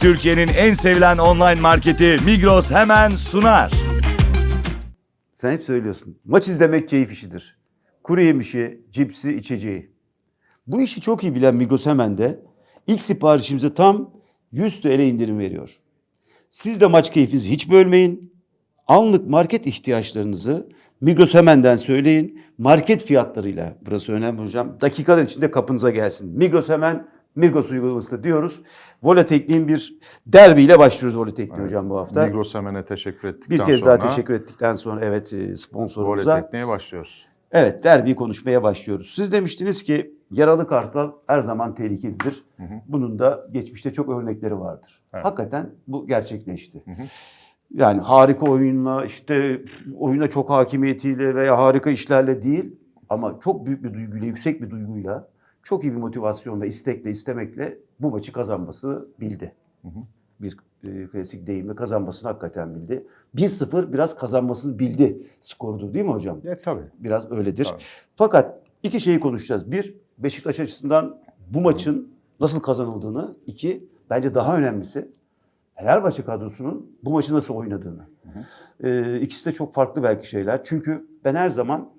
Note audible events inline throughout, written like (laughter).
Türkiye'nin en sevilen online marketi Migros hemen sunar. Sen hep söylüyorsun. Maç izlemek keyif işidir. Kuru yemişi, cipsi, içeceği. Bu işi çok iyi bilen Migros hemen de ilk siparişimize tam 100 TL indirim veriyor. Siz de maç keyfinizi hiç bölmeyin. Anlık market ihtiyaçlarınızı Migros hemenden söyleyin. Market fiyatlarıyla burası önemli hocam. Dakikalar içinde kapınıza gelsin. Migros hemen Migros uygulaması da diyoruz. Vola Teknik'in bir derbiyle başlıyoruz Vola Teknik hocam bu hafta. Migros Hemen'e teşekkür ettikten Bir kez sonra daha teşekkür ettikten sonra evet e, sponsorumuza. tekneye başlıyoruz. Evet derbi konuşmaya başlıyoruz. Siz demiştiniz ki yaralı kartal her zaman tehlikelidir. Bunun da geçmişte çok örnekleri vardır. Evet. Hakikaten bu gerçekleşti. Yani harika oyunla işte oyuna çok hakimiyetiyle veya harika işlerle değil ama çok büyük bir duyguyla, yüksek bir duyguyla, çok iyi bir motivasyonla, istekle, istemekle bu maçı kazanması bildi. Bir e, klasik deyimle kazanmasını hakikaten bildi. 1-0 biraz kazanmasını bildi skorudur değil mi hocam? E tabii. Biraz öyledir. Tabii. Fakat iki şeyi konuşacağız. Bir, Beşiktaş açısından bu maçın nasıl kazanıldığını. iki bence daha önemlisi Fenerbahçe kadrosunun bu maçı nasıl oynadığını. Ee, ikisi de çok farklı belki şeyler. Çünkü ben her zaman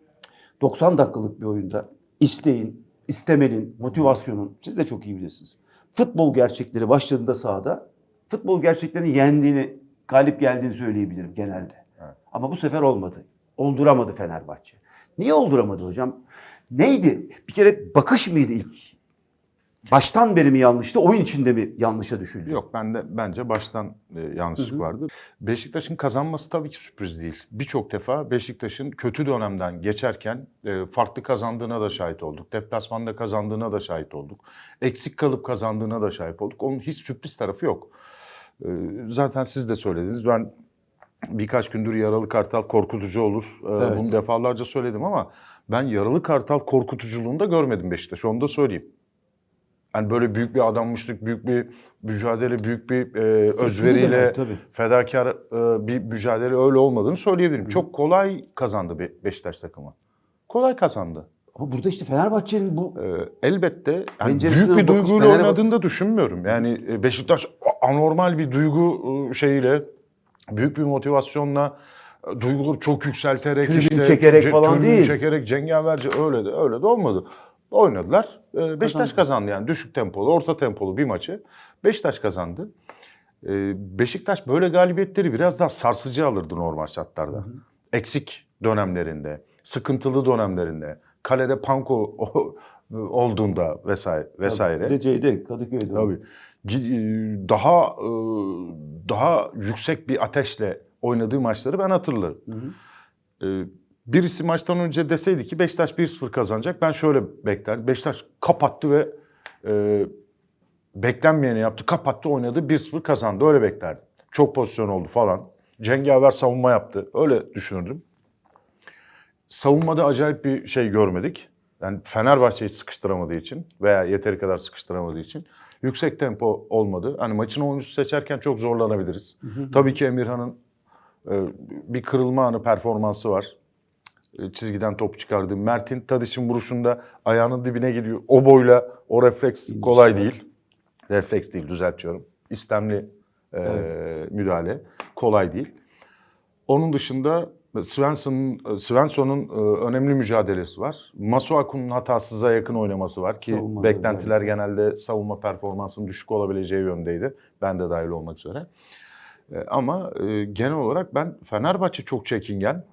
90 dakikalık bir oyunda isteğin, istemenin, motivasyonun, siz de çok iyi bilirsiniz. Futbol gerçekleri başladığında sahada futbol gerçeklerini yendiğini, galip geldiğini söyleyebilirim genelde. Ama bu sefer olmadı. Olduramadı Fenerbahçe. Niye olduramadı hocam? Neydi? Bir kere bakış mıydı ilk? Baştan beri mi yanlıştı? Oyun içinde mi yanlışa düşüldü? Yok bende bence baştan e, yanlışlık vardı. Beşiktaş'ın kazanması tabii ki sürpriz değil. Birçok defa Beşiktaş'ın kötü dönemden geçerken e, farklı kazandığına da şahit olduk. Deplasmanda kazandığına da şahit olduk. Eksik kalıp kazandığına da şahit olduk. Onun hiç sürpriz tarafı yok. E, zaten siz de söylediniz. Ben birkaç gündür yaralı kartal korkutucu olur. E, Evet. Bunu defalarca söyledim ama ben yaralı kartal korkutuculuğunu da görmedim Beşiktaş. Onu da söyleyeyim. Yani böyle büyük bir adammışlık, büyük bir mücadele, büyük bir e, özveriyle var, tabii. fedakar e, bir mücadele öyle olmadığını söyleyebilirim. Çok kolay kazandı Be- Beşiktaş takımı. Kolay kazandı. Ama burada işte Fenerbahçe'nin bu E, elbette yani büyük bir duyguyla Fener'e bak- oynadığını da düşünmüyorum. Yani e, Beşiktaş anormal bir duygu e, şeyiyle, büyük bir motivasyonla e, duyguları çok yükselterek Tribün çekerek falan tribün değil. çekerek cengaverce öyle de öyle de olmadı. Oynadılar. E, Beşiktaş kazandı yani düşük tempolu, orta tempolu bir maçı. Beşiktaş kazandı. E, Beşiktaş böyle galibiyetleri biraz daha sarsıcı alırdı normal şartlarda. Eksik dönemlerinde, sıkıntılı dönemlerinde, kalede panko (laughs) olduğunda vesaire vesaire. bir de C'de Kadıköy'de. Tabii. E, Daha e, daha yüksek bir ateşle oynadığı maçları ben hatırlarım. E, Birisi maçtan önce deseydi ki Beşiktaş 1-0 kazanacak. Ben şöyle beklerdim. Beşiktaş kapattı ve e, beklenmeyeni yaptı. Kapattı oynadı 1-0 kazandı. Öyle beklerdim. Çok pozisyon oldu falan. Cengaver savunma yaptı. Öyle düşünürdüm. Savunmada acayip bir şey görmedik. Yani Fenerbahçe'yi sıkıştıramadığı için veya yeteri kadar sıkıştıramadığı için yüksek tempo olmadı. Hani maçın oyuncusu seçerken çok zorlanabiliriz. Tabii ki Emirhan'ın e, bir kırılma anı performansı var. E, çizgiden top çıkardı. Mert'in Tadiş'in vuruşunda ayağının dibine gidiyor. O boyla o refleks kolay değil. Refleks değil düzeltiyorum. İstemli e, müdahale kolay değil. Onun dışında Svensson'un Svensson'un e, önemli mücadelesi var. Masuaku'nun hatasıza yakın oynaması var ki Savunmada beklentiler genelde savunma performansının düşük olabileceği yöndeydi. Ben de dahil olmak üzere. E, Ama e, genel olarak ben Fenerbahçe çok çekingen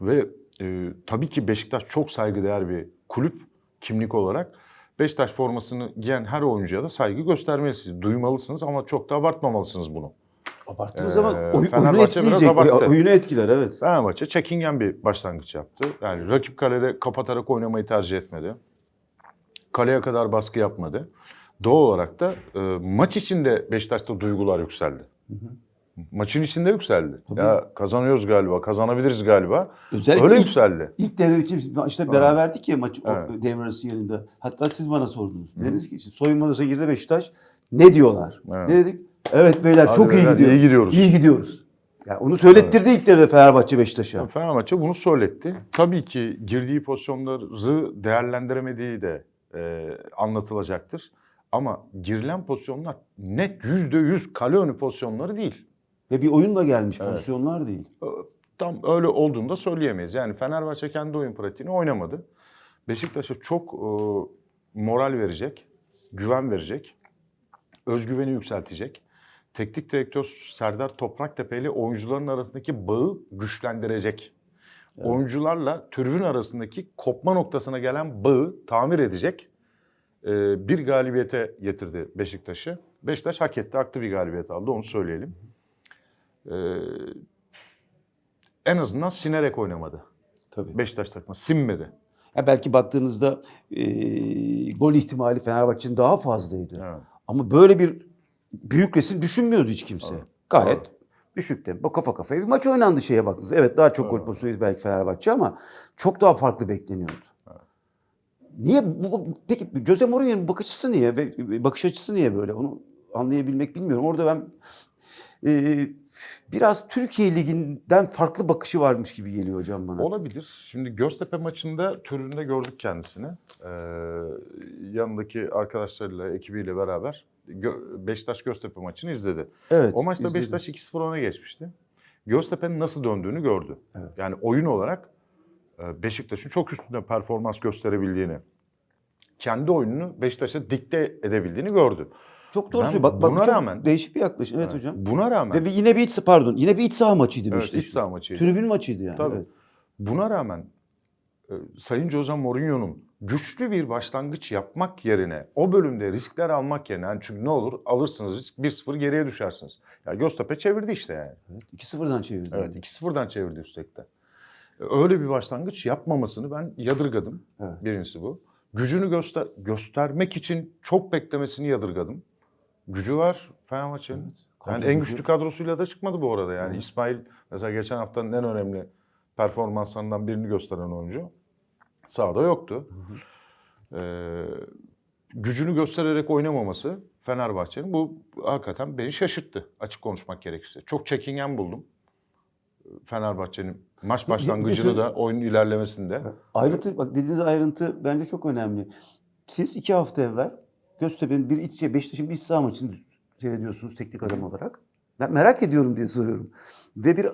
ve e, tabii ki Beşiktaş çok saygıdeğer bir kulüp kimlik olarak. Beşiktaş formasını giyen her oyuncuya da saygı göstermelisiniz, duymalısınız ama çok da abartmamalısınız bunu. Abarttığınız Ee, zaman oy- oyunu etkileyecek. Oyunu etkiler evet. Fenerbahçe çekingen bir başlangıç yaptı. Yani rakip kalede kapatarak oynamayı tercih etmedi. Kaleye kadar baskı yapmadı. Doğal olarak da e, maç içinde Beşiktaş'ta duygular yükseldi. Maçın içinde yükseldi. Ya kazanıyoruz galiba, kazanabiliriz galiba. Özellikle Öyle ilk- yükseldi. İlk devre için işte beraberdik ya maç Evet. devre arası yerinde. Hatta siz bana sordunuz. Dediniz ki işte soyunma odasına girdi Beşiktaş. Ne diyorlar? Evet. Ne dedik? Evet beyler Hadi çok iyi beyler, gidiyor. iyi gidiyoruz. İyi gidiyoruz. Yani onu söylettirdi ilk devrede Fenerbahçe Beşiktaş'a. Fenerbahçe bunu söyletti. Tabii ki girdiği pozisyonları değerlendiremediği de e, anlatılacaktır. Ama girilen pozisyonlar net yüzde yüz kale önü pozisyonları değil. Ve bir oyunla gelmiş Evet. pozisyonlar değil. Tam öyle olduğunu da söyleyemeyiz. Yani Fenerbahçe kendi oyun pratiğini oynamadı. Beşiktaş'a çok e, moral verecek, güven verecek, özgüveni yükseltecek. Teknik direktör Serdar Topraktepe ile oyuncuların arasındaki bağı güçlendirecek. Oyuncularla tribün arasındaki kopma noktasına gelen bağı tamir edecek e, bir galibiyete getirdi Beşiktaş'ı. Beşiktaş hak etti, haklı bir galibiyet aldı onu söyleyelim. E, en azından sinerek oynamadı. Tabii. Beşiktaş takımı sinmedi. Ya belki baktığınızda e, gol ihtimali Fenerbahçe'nin daha fazlaydı. Evet. Ama böyle bir büyük resim düşünmüyordu hiç kimse. Evet. Gayet Evet. düşük tempo, kafa kafaya bir maç oynandı şeye baktınız. Evet daha çok gol Evet. pozisyonuydu belki Fenerbahçe ama çok daha farklı bekleniyordu. Niye? Bu, bu- peki Jose Mourinho'nun bakış açısı niye? Ve bakış açısı niye böyle? Onu anlayabilmek bilmiyorum. Orada ben e, biraz Türkiye Ligi'nden farklı bakışı varmış gibi geliyor hocam bana. Olabilir. Şimdi Göztepe maçında tribünde gördük kendisini. Ee, yanındaki arkadaşlarıyla, ekibiyle beraber Gö- Beşiktaş Göztepe maçını izledi. Evet. O maçta izledim. Beşiktaş 2-0 öne geçmişti. Göztepe'nin nasıl döndüğünü gördü. Evet. Yani oyun olarak e, Beşiktaş'ın çok üstünde performans gösterebildiğini, kendi oyununu Beşiktaş'a dikte edebildiğini gördü. Çok doğru söylüyor. Bak, bak buna rağmen- değişik bir yaklaşım. Evet, Evet. hocam. Buna rağmen Ve bir, yine bir iç pardon yine bir iç saha maçıydı evet, Beşiktaş. iç saha maçıydı. Tribün maçıydı yani. Tabii. Evet. Buna rağmen e, Sayın Jose Mourinho'nun güçlü bir başlangıç yapmak yerine o bölümde riskler almak yerine yani çünkü ne olur alırsınız risk 1-0 geriye düşersiniz. Ya Göztepe çevirdi işte yani. Evet, 2-0'dan çevirdi. Evet 2-0'dan çevirdi üstelik de. E, Öyle bir başlangıç yapmamasını ben yadırgadım. Evet. Birincisi bu. Gücünü göster göstermek için çok beklemesini yadırgadım. Gücü var Fenerbahçe'nin. Evet. Yani en güçlü kadrosuyla da çıkmadı bu arada. Yani Evet. İsmail mesela geçen haftanın en önemli performanslarından birini gösteren oyuncu sahada yoktu. Ee, gücünü göstererek oynamaması Fenerbahçe'nin bu hakikaten beni şaşırttı açık konuşmak gerekirse. Çok çekingen buldum. Fenerbahçe'nin maç başlangıcını da oyunun ilerlemesinde. Ayrıntı bak dediğiniz ayrıntı bence çok önemli. Siz iki hafta evvel Göztepe'nin bir iç Beşiktaş'ın bir iç saha maçını seyrediyorsunuz teknik adam olarak. Ben merak ediyorum diye soruyorum. Ve bir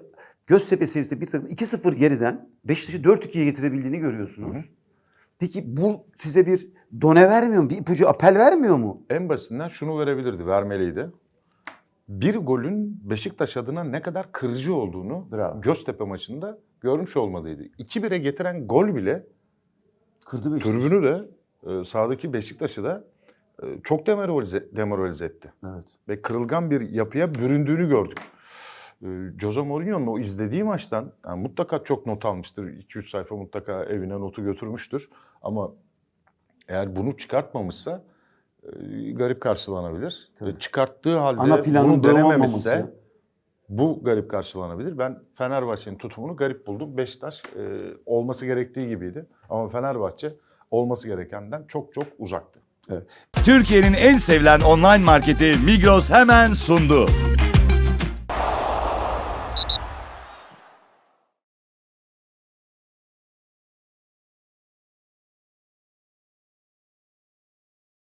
Göztepe seviyesinde bir takım 2-0 geriden Beşiktaş'ı 4-2'ye getirebildiğini görüyorsunuz. Peki bu size bir done vermiyor mu? Bir ipucu apel vermiyor mu? En basitinden şunu verebilirdi, vermeliydi. Bir golün Beşiktaş adına ne kadar kırıcı olduğunu Bravo. Göztepe maçında görmüş olmalıydı. 2-1'e getiren gol bile Kırdı Beşiktaş. Tribünü de e, sahadaki Beşiktaş'ı da çok demoralize, demoralize etti. Evet. Ve kırılgan bir yapıya büründüğünü gördük. E, Jose Mourinho'nun o izlediği maçtan yani mutlaka çok not almıştır. 2-3 sayfa mutlaka evine notu götürmüştür. Ama eğer bunu çıkartmamışsa e, garip karşılanabilir. Tabii. E, çıkarttığı halde Ana bunu bu denememişse bu garip karşılanabilir. Ben Fenerbahçe'nin tutumunu garip buldum. Beşiktaş e, olması gerektiği gibiydi. Ama Fenerbahçe olması gerekenden çok çok uzaktı. Türkiye'nin en sevilen online marketi Migros hemen sundu.